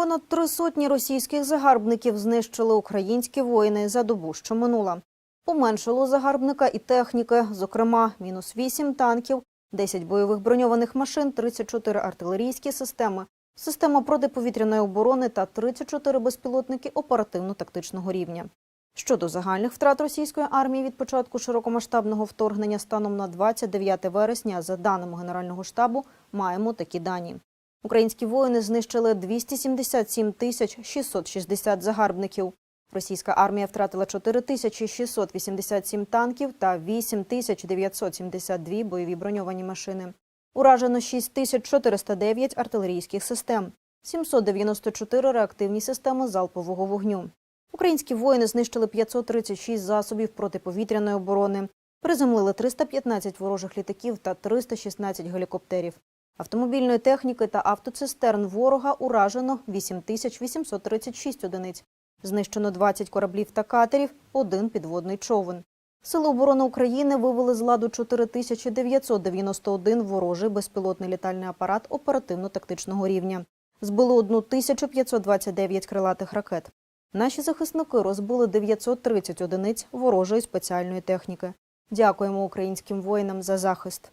Понад три сотні російських загарбників знищили українські воїни за добу, що минула. Поменшало загарбника і техніки, зокрема, мінус 8 танків, 10 бойових броньованих машин, 34 артилерійські системи, система протиповітряної оборони та 34 безпілотники оперативно-тактичного рівня. Щодо загальних втрат російської армії від початку широкомасштабного вторгнення станом на 29 вересня, за даними Генерального штабу, маємо такі дані. Українські воїни знищили 277 тисяч 660 загарбників. Російська армія втратила 4 тисячі 687 танків та 8 тисяч 972 бойові броньовані машини. Уражено 6 тисяч 409 артилерійських систем, 794 реактивні системи залпового вогню. Українські воїни знищили 536 засобів протиповітряної оборони, приземлили 315 ворожих літаків та 316 гелікоптерів. Автомобільної техніки та автоцистерн ворога уражено 8836 одиниць. Знищено 20 кораблів та катерів, один підводний човен. Сили оборони України вивели з ладу 4991 ворожий безпілотний літальний апарат оперативно-тактичного рівня. Збили 1529 крилатих ракет. Наші захисники розбили 930 одиниць ворожої спеціальної техніки. Дякуємо українським воїнам за захист.